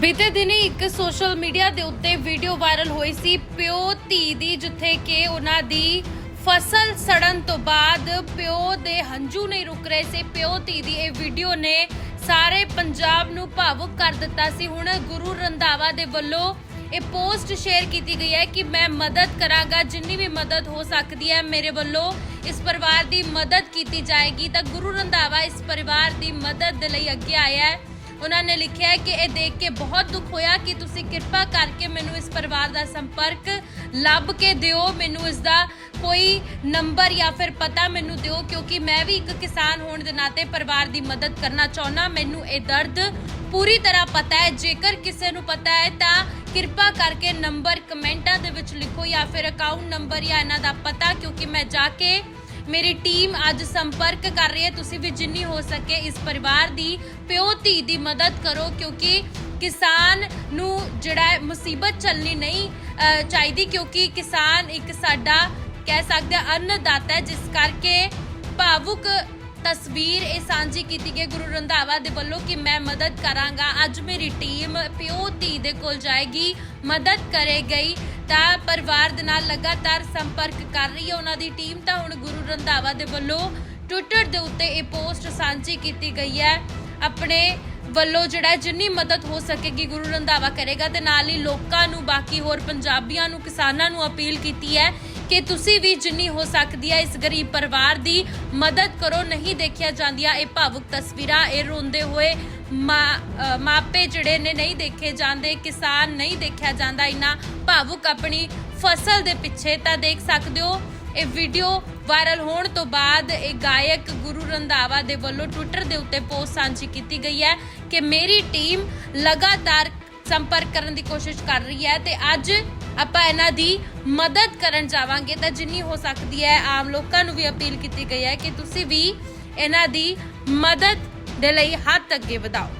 ਬੀਤੇ ਦਿਨੀ ਇੱਕ ਸੋਸ਼ਲ ਮੀਡੀਆ ਦੇ ਉੱਤੇ ਵੀਡੀਓ ਵਾਇਰਲ ਹੋਈ ਸੀ ਪਿਓ ਧੀ ਦੀ, ਜਿੱਥੇ ਕਿ ਉਹਨਾਂ ਦੀ ਫਸਲ ਸੜਨ ਤੋਂ ਬਾਅਦ ਪਿਓ ਦੇ ਹੰਝੂ ਨਹੀਂ ਰੁਕ ਰਹੇ ਸੀ। ਪਿਓ ਧੀ ਦੀ ਇਹ ਵੀਡੀਓ ਨੇ ਸਾਰੇ ਪੰਜਾਬ ਨੂੰ ਭਾਵੁਕ ਕਰ ਦਿੱਤਾ ਸੀ। ਹੁਣ ਗੁਰੂ ਰੰਧਾਵਾ ਦੇ ਵੱਲੋਂ ਇਹ ਪੋਸਟ ਸ਼ੇਅਰ ਕੀਤੀ ਗਈ ਹੈ ਕਿ ਮੈਂ ਮਦਦ ਕਰਾਂਗਾ, ਜਿੰਨੀ ਵੀ ਮਦਦ ਹੋ ਸਕਦੀ ਹੈ ਮੇਰੇ ਵੱਲੋਂ ਇਸ ਪਰਿਵਾਰ ਦੀ ਮਦਦ ਕੀਤੀ ਜਾਏਗੀ। ਤਾਂ ਗੁਰੂ ਰੰਧਾਵਾ ਇਸ ਪਰਿਵਾਰ ਦੀ ਮਦਦ ਦੇ ਲਈ ਅੱਗੇ ਆਇਆ ਹੈ। ਉਹਨਾਂ ਨੇ ਲਿਖਿਆ ਕਿ ਇਹ ਦੇਖ ਕੇ ਬਹੁਤ ਦੁੱਖ ਹੋਇਆ ਕਿ ਤੁਸੀਂ ਕਿਰਪਾ ਕਰਕੇ ਮੈਨੂੰ ਇਸ ਪਰਿਵਾਰ ਦਾ ਸੰਪਰਕ ਲੱਭ ਕੇ ਦਿਓ, ਮੈਨੂੰ ਇਸ ਦਾ ਕੋਈ ਨੰਬਰ ਜਾਂ ਫਿਰ ਪਤਾ ਮੈਨੂੰ ਦਿਓ, ਕਿਉਂਕਿ ਮੈਂ ਵੀ ਇੱਕ ਕਿਸਾਨ ਹੋਣ ਦੇ ਨਾਤੇ ਪਰਿਵਾਰ ਦੀ ਮਦਦ ਕਰਨਾ ਚਾਹੁੰਦਾ। ਮੈਨੂੰ ਇਹ ਦਰਦ ਪੂਰੀ ਤਰ੍ਹਾਂ ਪਤਾ ਹੈ। ਜੇਕਰ ਕਿਸੇ ਨੂੰ ਪਤਾ ਹੈ ਤਾਂ ਕਿਰਪਾ ਕਰਕੇ ਨੰਬਰ ਕਮੈਂਟਾਂ ਦੇ ਵਿੱਚ ਲਿਖੋ ਜਾਂ ਫਿਰ ਅਕਾਊਂਟ ਨੰਬਰ ਜਾਂ ਇਹਨਾਂ ਦਾ ਪਤਾ, ਕਿਉਂਕਿ ਮੈਂ ਜਾ ਕੇ ਮੇਰੀ ਟੀਮ ਅੱਜ ਸੰਪਰਕ ਕਰ ਰਹੀ ਹੈ। ਤੁਸੀਂ ਵੀ ਜਿੰਨੀ ਹੋ ਸਕੇ ਇਸ ਪਰਿਵਾਰ ਦੀ ਪਿਓ ਧੀ ਦੀ ਮਦਦ ਕਰੋ ਕਿਉਂਕਿ ਕਿਸਾਨ ਨੂੰ ਜਿਹੜਾ ਮੁਸੀਬਤ ਚੱਲਣੀ ਨਹੀਂ ਅਹ, ਚਾਹੀਦੀ ਕਿਉਂਕਿ ਕਿਸਾਨ ਇੱਕ ਸਾਡਾ ਕਹਿ ਸਕਦੇ ਹਾਂ ਅੰਨਦਾਤਾ ਹੈ ਜਿਸ ਕਰਕੇ ਭਾਵੁਕ ਤਸਵੀਰ ਇਹ ਸਾਂਝੀ ਕੀਤੀ ਗਈ ਗੁਰੂ ਰੰਧਾਵਾ ਦੇ ਵੱਲੋਂ ਕਿ ਮੈਂ ਮਦਦ ਕਰਾਂਗਾ। ਅੱਜ ਮੇਰੀ ਟੀਮ ਪਿਓ ਧੀ ਦੇ ਕੋਲ ਜਾਏਗੀ ਮਦਦ ਕਰੇਗੀ। ਤਾਂ ਪਰਿਵਾਰ ਦੇ ਨਾਲ ਲਗਾਤਾਰ ਸੰਪਰਕ ਕਰ ਰਹੀ ਹੈ ਉਹਨਾਂ ਦੀ ਟੀਮ, ਤਾਂ ਹੁਣ ਗੁਰੂ ਰੰਧਾਵਾ ਦੇ ਵੱਲੋਂ ਟਵਿੱਟਰ ਦੇ ਉੱਤੇ ਇਹ ਪੋਸਟ ਸਾਂਝੀ ਕੀਤੀ ਗਈ ਹੈ। ਆਪਣੇ ਵੱਲੋਂ ਜਿਹੜਾ ਜਿੰਨੀ ਮਦਦ ਹੋ ਸਕੇਗੀ ਗੁਰੂ ਰੰਧਾਵਾ ਕਰੇਗਾ, ਤੇ ਨਾਲ ਹੀ ਲੋਕਾਂ ਨੂੰ ਬਾਕੀ ਹੋਰ ਪੰਜਾਬੀਆਂ ਨੂੰ, ਕਿਸਾਨਾਂ ਨੂੰ ਅਪੀਲ ਕੀਤੀ ਹੈ ਕਿ ਤੁਸੀਂ ਵੀ ਜਿੰਨੀ ਹੋ ਸਕਦੀ ਹੈ ਇਸ ਗਰੀਬ ਪਰਿਵਾਰ ਦੀ ਮਦਦ ਕਰੋ, ਨਹੀਂ ਦੇਖਿਆ ਜਾਂਦੀਆਂ ਇਹ ਭਾਵੁਕ ਤਸਵੀਰਾਂ, ਇਹ ਰੋਂਦੇ ਹੋਏ ਮਾਂ- ਮਾਪੇ ਜਿਹੜੇ ਨੇ ਨਹੀਂ ਦੇਖੇ ਜਾਂਦੇ, ਕਿਸਾਨ ਨਹੀਂ ਦੇਖਿਆ ਜਾਂਦਾ, ਇਨਾ ਭਾਵੁਕ ਆਪਣੀ ਫਸਲ ਦੇ ਪਿੱਛੇ ਤਾਂ ਦੇਖ ਸਕਦੇ ਹੋ। ਇਹ ਵੀਡੀਓ ਵਾਇਰਲ ਹੋਣ ਤੋਂ ਬਾਅਦ ਇਹ ਗਾਇਕ ਗੁਰੂ ਰੰਧਾਵਾ ਦੇ ਵੱਲੋਂ ਟਵਿੱਟਰ ਦੇ ਉੱਤੇ ਪੋਸਟ ਸਾਂਝੀ ਕੀਤੀ ਗਈ ਹੈ ਕਿ ਮੇਰੀ ਟੀਮ ਲਗਾਤਾਰ ਸੰਪਰਕ ਕਰਨ ਦੀ ਕੋਸ਼ਿਸ਼ ਕਰ ਰਹੀ ਹੈ ਤੇ ਅੱਜ ਆਪਾਂ ਇਹਨਾਂ ਦੀ ਮਦਦ ਕਰਨ ਜਾਵਾਂਗੇ ਤਾਂ ਜਿੰਨੀ ਹੋ ਸਕਦੀ ਹੈ ਆਮ ਲੋਕਾਂ ਨੂੰ ਵੀ ਅਪੀਲ ਕੀਤੀ ਗਈ ਹੈ ਕਿ ਤੁਸੀਂ ਵੀ ਇਹਨਾਂ ਦੀ ਮਦਦ ਦੇ ਲਈ ਹੱਥ ਅੱਗੇ ਵਧਾਓ।